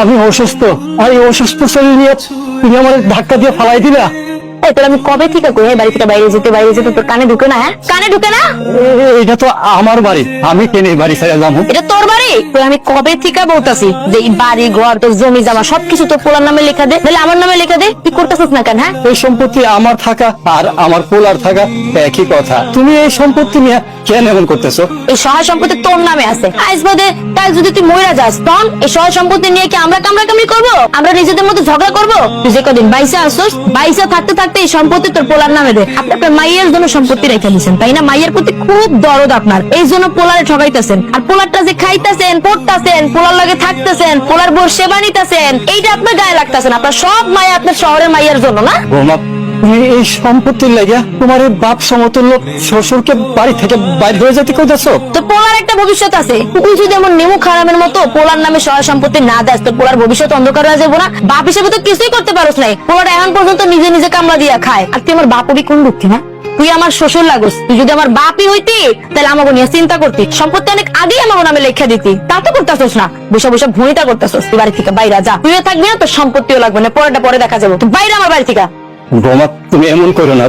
আমি অসুস্থ। আর এই অসুস্থ শরীর নিয়ে তুমি আমার ধাক্কা দিয়ে ফালাই দিলা? এই তোর আমি কবে থেকে কই? বাড়ি থেকে বাইরে যেতে বাইরে যেতে তোর কানে ঢুকে না হ্যাঁ? কানে ঢুকে না? এটা তো আমার বাড়ি। আমি কেনে বাড়ি ছেড়ে যাব? এটা তোর বাড়ি? তোর আমি কবে থেকে বলতাছি যে এই বাড়ি ঘর তোর জমি জামা সবকিছু তোর পোলার নামে লেখা দে। তাহলে আমার নামে লেখা দে। তুই করতেছিস না কেন হ্যাঁ? এই সম্পত্তি আমার থাকা আর আমার পোলার থাকা একই কথা। তুমি এই সম্পত্তি নিয়ে কেন এমন করতেছো? এই সহায় সম্পত্তি তোর নামে আছে। আজ বাদে কাল যদি তুই মইরা যাস তখন এই সহায় সম্পত্তি নিয়ে কি আমরা কামড়া কামড়ি করব? আমরা নিজেদের মধ্যে ঝগড়া করব? তুই যে কদিন বাইসা আসোস বাইসা থাকতে থাকতে এই সম্পত্তি তোর পোলার নামে দে। আপনি আপনার মাইয়ের জন্য সম্পত্তি রেখে দিয়েছেন তাই না? মাইয়ের প্রতি খুব দরদ আপনার। এই জন্য পোলারে ঠকাইতেছেন। আর পোলারটা যে খাইতেছেন, পড়তাছেন, পোলার লাগে থাকতেছেন, পোলার বোর সেবা নিতেছেন, এইটা আপনার গায়ে লাগতেছেন আপনার সব মায়া আপনার শহরের মাইয়ের জন্য, না? এই সম্পত্তির লাগিয়া তোমার এই বাপ সমতুল্য শ্বশুরকে বাড়ি থেকে বাইরে হয়ে যেতে কইতেছো? তো পোলার একটা ভবিষ্যৎ আছে। তুই যদি এমন নেমু খারামের মতো পোলার নামে সহায় সম্পত্তি না দেস, তো পোলার ভবিষ্যৎ অন্ধকার হয়ে যাব না। বাপ হিসেবে তো কিছুই করতে পারোস নাই। পোলার এখন পর্যন্ত নিজে নিজে কামলা দিয়া খায়। আর তুই আমার বাপবি কোন দুঃখী না? তুই আমার শ্বশুর লাগোস। তুই যদি আমার বাপই হইতি, তাহলে আমাকে নিয়ে চিন্তা করতি। সম্পত্তি অনেক আগেই আমার নামে লেখা দিতি। তা তো করতেছস না। বসে বসে ভূমিতা করতেছস। তুই বাড়ি থেকে বাইরে যা। তুইও থাকবি না, তোর সম্পত্তিও লাগবে না। পরেরটা পরে দেখা যাব। তুই বাইরে আমার বাড়ি থেকে বৌমা তুমি এমন করো না।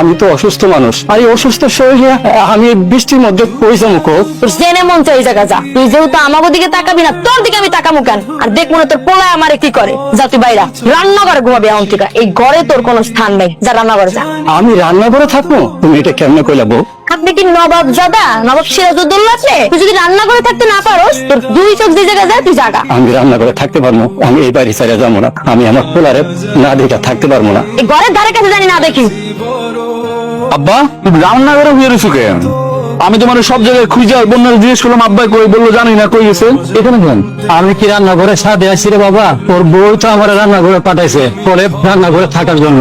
আমি তো অসুস্থ মানুষ। আর এই অসুস্থ শরীর আমি বৃষ্টির মধ্যে কই যাব কো? জেনে মন চাই জায়গা যা। তুই যেহেতু আমার দিকে তাকাবি না তোর দিকে আমি তাকামু কেন? আর দেখ মনে তোর পোলায় আমারে কি করে। যা তুই বাইরা রান্না করে ঘুমাবি এখন থেকে। এই ঘরে তোর কোনো স্থান নেই। যা রান্না করে যা। আমি রান্না করে থাকব? তুমি এটা কেমনে কইলা বউ? আপনি কি নবাব জাদা? নবাব সিরাজউদ্দৌলা আছে তুই যদি রান্না করে থাকতে না পারোস তোর দুই চোখ যে জায়গা যায় তুই জাগা। আমি রান্না করে থাকতে পারব আমি এই বাড়ি ছেড়ে যাব না। আমি আমার পোলারে না দেখে থাকতে পারব না। এই ঘরের ধারে কাছে জানি না দেখি। আব্বা তুমি রান্না করে হয়ে রয়েছো কেন? আমি তোমার সব জায়গায় খুঁজে আর বন্যার জিজ্ঞেস করলাম আব্বাই কই বলল জানি না কই গেছে? এখানে কেন? আমি কি রান্নাঘরে সাথে আসি রে বাবা? তোর বউ তো আমার রান্না করে পাঠাইছে বলে রান্না করে থাকার জন্য।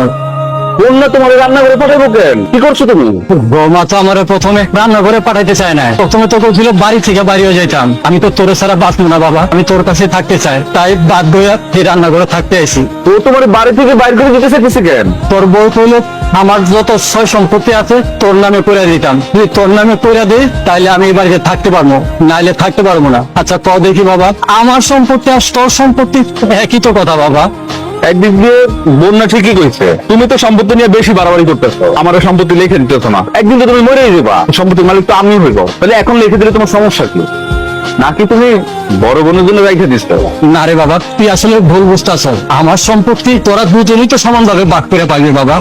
বন্যা তোমার রান্না করে পাঠাবো কেন? কি করছ তুমি? বৌমা তো আমার প্রথমে রান্না করে পাঠাইতে চায় না। প্রথমে তো ছিল বাড়ি থেকে বাড়ি হয়ে যেতাম আমি তো তোর ছাড়া বাঁচবো না বাবা। আমি তোর কাছে থাকতে চাই। তাই হয়ে এই রান্না করে থাকতে আইছি। তো তোমার বাড়ি থেকে বাইর করে দিতে চাইতেছে কেন? তোর বউ কইল আমার যত সয় সম্পত্তি আছে তোর নামে করে দিতাম। যদি তোর নামে করে দিই তাইলে আমি এই বাড়িতে থাকতে পারব। নাইলে থাকতে পারব না। আচ্ছা ক দেখি বাবা। আমার সম্পত্তি আর তোর সম্পত্তি একই তো কথা বাবা। একদিক দিয়ে বন্যা ঠিকই কইছে। তুমি তো সম্পত্তি নিয়ে বেশি বাড়াবাড়ি করতেছো। আমার সম্পত্তি লিখে দিতেছো না। একদিন তো তুমি মরেই যাবা। সম্পত্তির মালিক তো আমি হইব। তাহলে এখন লিখে দিলে তোমার সমস্যা কি? নাকি তুমি বড় বোনের জন্য রেখে দিস না রে বাবা, তুই আসলে ভুল বুঝতেছ। আমার সম্পত্তি তোরা দুজনই তো সমানভাবে ভাগ করে পাবি বাবা।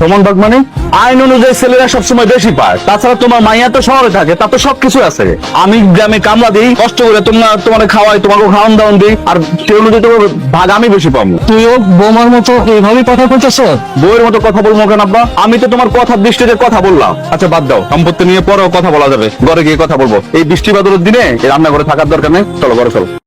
সমান ভাগ মানে আইন অনুযায়ী ছেলেরা সবসময় বেশি পায়। তাছাড়া তোমার মাইয়া তো শহরে থাকে তা তো সবকিছু আছে। আমি গ্রামে কামলা দিই কষ্ট করে তোমরা তোমার খাওয়াই তোমাকে খাওয়ান দাওয়ান দিই আর সে অনুযায়ী তোমার ভাগ আমি বেশি পাবো। তুইও বোমার মতো এইভাবেই কথা কইতেছ বইয়ের মতো কথা বলব কেন আব্বা? আমি তো তোমার কথার দৃষ্টিতে কথা বললাম। আচ্ছা বাদ দাও। সম্পত্তি নিয়ে পরেও কথা বলা যাবে ঘরে গিয়ে কথা বলব। এই বৃষ্টি বাদলের দিনে এই রান্না করে থাকার দরকার নেই। চলো ঘরে চলো।